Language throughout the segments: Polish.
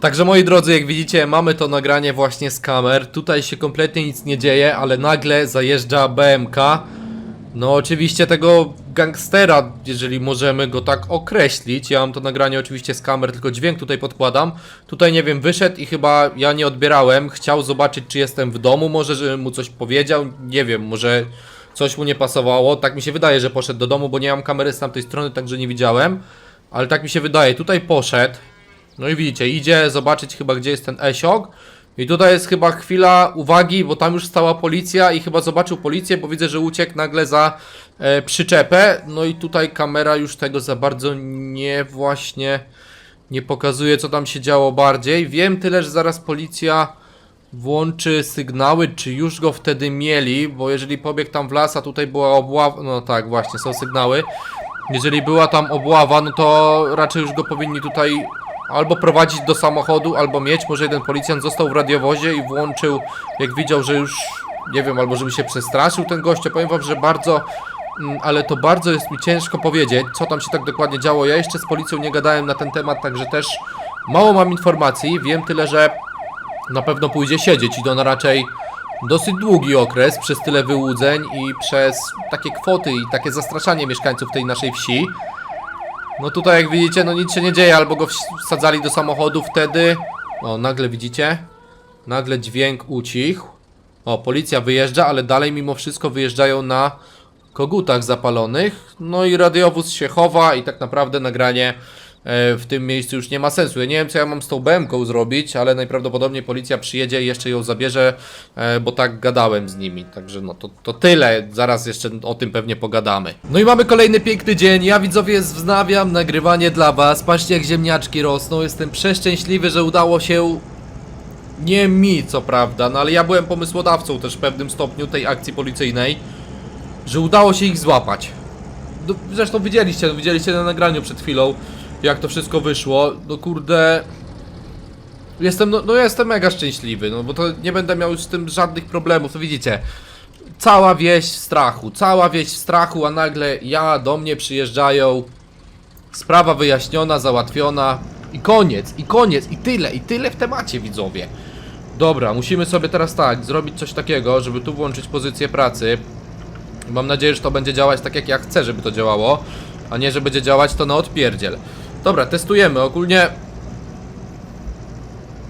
Także moi drodzy, jak widzicie, mamy to nagranie właśnie z kamer. Tutaj się kompletnie nic nie dzieje, ale nagle zajeżdża BMK. No oczywiście tego gangstera, jeżeli możemy go tak określić. Ja mam to nagranie oczywiście z kamer, tylko dźwięk tutaj podkładam. Tutaj nie wiem, wyszedł i chyba ja nie odbierałem. Chciał zobaczyć, czy jestem w domu, może, że mu coś powiedział. Nie wiem, może coś mu nie pasowało. Tak mi się wydaje, że poszedł do domu, bo nie mam kamery z tamtej strony, także nie widziałem. Ale tak mi się wydaje, tutaj poszedł. No i widzicie, idzie zobaczyć chyba gdzie jest ten Esiok. I tutaj jest chyba chwila uwagi, bo tam już stała policja i chyba zobaczył policję, bo widzę, że uciekł nagle za e, przyczepę. No i tutaj kamera już tego za bardzo nie właśnie nie pokazuje, co tam się działo bardziej. Wiem tyle, że zaraz policja włączy sygnały, czy już go wtedy mieli, bo jeżeli pobiegł tam w las, a tutaj była obława, no tak, właśnie, są sygnały. Jeżeli była tam obława, no to raczej już go powinni tutaj albo prowadzić do samochodu, albo mieć. Może jeden policjant został w radiowozie i włączył, jak widział, że już, nie wiem, albo żeby się przestraszył ten gość. Powiem wam, że bardzo, mm, ale to bardzo jest mi ciężko powiedzieć, co tam się tak dokładnie działo. Ja jeszcze z policją nie gadałem na ten temat, także też mało mam informacji. Wiem tyle, że na pewno pójdzie siedzieć i to na raczej dosyć długi okres przez tyle wyłudzeń i przez takie kwoty i takie zastraszanie mieszkańców tej naszej wsi. No tutaj jak widzicie, no nic się nie dzieje, albo go ws- wsadzali do samochodu wtedy. O, nagle widzicie? Nagle dźwięk ucichł. O, policja wyjeżdża, ale dalej mimo wszystko wyjeżdżają na kogutach zapalonych. No i radiowóz się chowa i tak naprawdę nagranie w tym miejscu już nie ma sensu. Ja nie wiem co ja mam z tą BM-ką zrobić, ale najprawdopodobniej policja przyjedzie i jeszcze ją zabierze, e, bo tak gadałem z nimi. Także no to, to tyle. Zaraz jeszcze o tym pewnie pogadamy. No i mamy kolejny piękny dzień. Ja widzowie wznawiam nagrywanie dla was. Patrzcie jak ziemniaczki rosną. Jestem przeszczęśliwy, że udało się nie mi, co prawda, no ale ja byłem pomysłodawcą też w pewnym stopniu tej akcji policyjnej, że udało się ich złapać. Zresztą widzieliście, no, widzieliście na nagraniu przed chwilą, jak to wszystko wyszło. No kurde. Jestem, no, no jestem mega szczęśliwy, no bo to nie będę miał z tym żadnych problemów, to widzicie. Cała wieś w strachu, cała wieś w strachu, a nagle ja, do mnie przyjeżdżają. Sprawa wyjaśniona, załatwiona i koniec, i koniec, i tyle, i tyle w temacie, widzowie. Dobra, musimy sobie teraz tak, zrobić coś takiego, żeby tu włączyć pozycję pracy. Mam nadzieję, że to będzie działać tak jak ja chcę, żeby to działało, a nie, że będzie działać to na odpierdziel. Dobra, testujemy, ogólnie...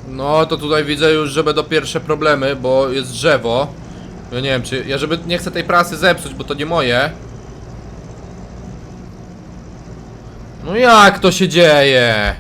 No, to tutaj widzę już, że będą pierwsze problemy, bo jest drzewo. Ja nie wiem, czy... Ja żeby nie chcę tej prasy zepsuć, bo to nie moje. No jak to się dzieje?